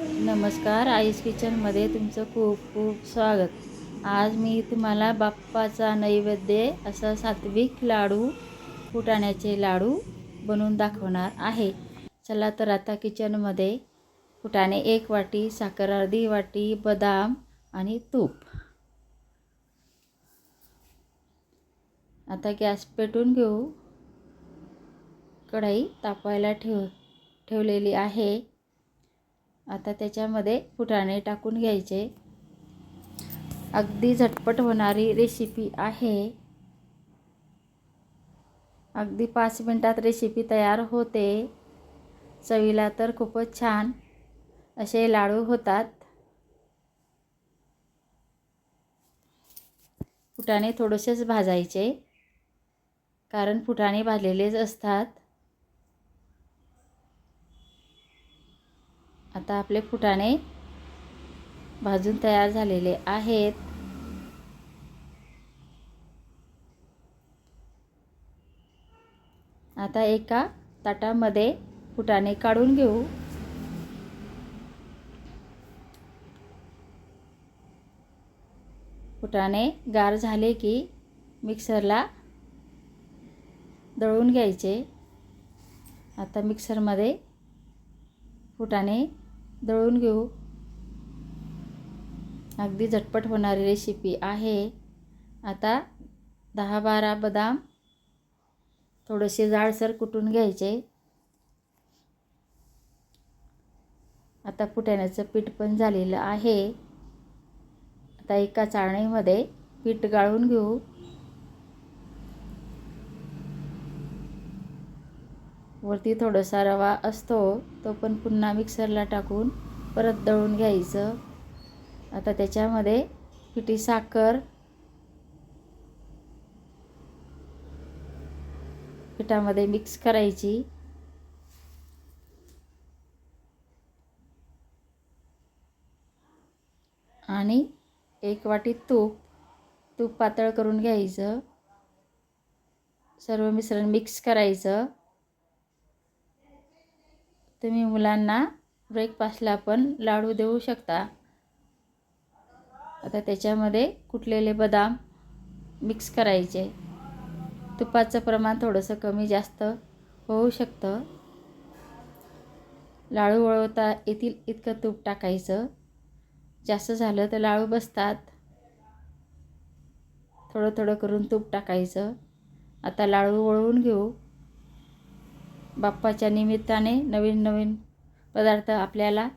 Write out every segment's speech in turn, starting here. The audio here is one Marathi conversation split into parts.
नमस्कार आईस किचनमध्ये तुमचं खूप खूप स्वागत. आज मी तुम्हाला बाप्पाचा नैवेद्य असं सात्विक लाडू फुटाण्याचे लाडू बनवून दाखवणार आहे. चला तर आता किचनमध्ये फुटाणे एक वाटी साखर अर्धी वाटी बदाम आणि तूप. आता गॅस पेटून घेऊ. कढई तापवायला ठेव ठेवलेली आहे. आता त्याच्यामध्ये फुटाणे टाकून घ्यायचे. अगदी झटपट होणारी रेसिपी आहे. अगदी पाच मिनटात रेसिपी तयार होते. चवीला तर खूपच छान असे लाडू होतात. फुटाणे थोडेसेच भाजायचे कारण फुटाणे भाजलेलेच असतात. आता आपले फुटाणे भाजून तयार झालेले आहेत. आता एका ताटामध्ये फुटाणे काढून घेऊ. फुटाणे गार झाले की मिक्सरला दळून घ्यायचे. आता मिक्सरमध्ये फुटाणे दळून घेऊ. अगदी झटपट होणारी रेसिपी आहे. आता दहा बारा बदाम थोडेसे जाडसर कुटून घ्यायचे. आता फुटाण्याचं पीठ पण झालेलं आहे. आता एका चाळणीमध्ये पीठ गाळून घेऊ. वरती थोडासा रवा असतो तो पण पुन्हा मिक्सरला टाकून परत दळून घ्यायचं. आता त्याच्यामध्ये पिठी साखर पिठामध्ये मिक्स करायची. आणि एक वाटी तूप तूप पातळ करून घ्यायचं. सर्व मिश्रण मिक्स करायचं. तुम्ही मुलांना ब्रेकफास्टला पण लाडू देऊ शकता. आता त्याच्यामध्ये कुटलेले बदाम मिक्स करायचे. तुपाचं प्रमाण थोडंसं कमी जास्त होऊ शकतं. लाडू वळवता येतील इतकं तूप टाकायचं. जास्त झालं तर लाडू बसतात. थोडं थोडं करून तूप टाकायचं. आता लाडू वळवून घेऊ. बाप्पाच्या निमित्ताने नवीन नवीन पदार्थ आपल्याला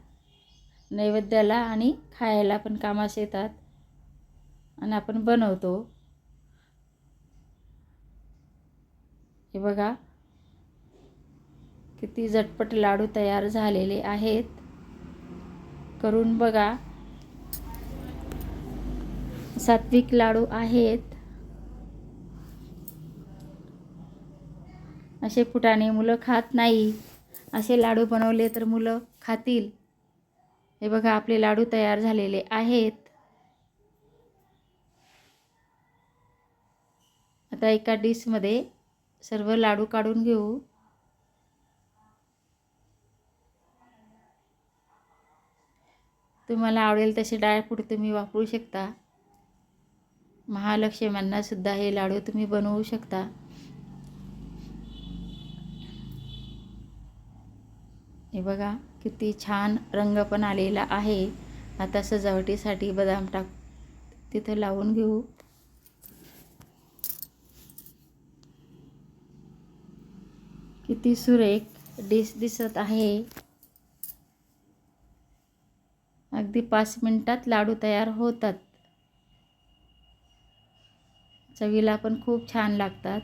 नैवेद्याला आणि खायला पण कामास येतात. आणि आपण बनवतो. हे बघा किती झटपट लाडू तयार झालेले आहेत. करून बघा. सात्विक लाडू आहेत. असे फुटाणे मुलं खात नाही. असे लाडू बनवले तर मुलं खातील. हे बघा आपले लाडू तयार झालेले आहेत. आता एका डिशमध्ये सर्व लाडू काढून घेऊ. तुम्हाला आवडेल तसे ड्रायफ्रूट तुम्ही वापरू शकता. महालक्ष्म्यांनासुद्धा हे लाडू तुम्ही बनवू शकता. हे बघा किती छान रंग पण आलेला आहे. आता सजावटीसाठी बदाम टाक तिथं लावून घेऊ. किती सुरेख डिश दिसत आहे. अगदी पाच मिनिटात लाडू तयार होतात. चवीला पण खूप छान लागतात.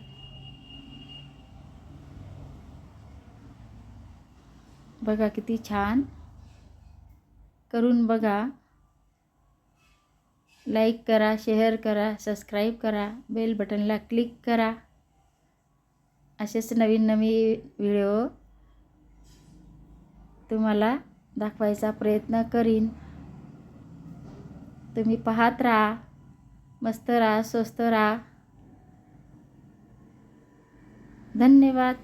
बघा किती छान. करून बघा. लाईक करा शेअर करा सबस्क्राईब करा बेल बटनला क्लिक करा. असेच नवीन नवीन व्हिडिओ तुम्हाला दाखवायचा प्रयत्न करीन. तुम्ही पाहत राहा मस्त राहा स्वस्त राहा. धन्यवाद.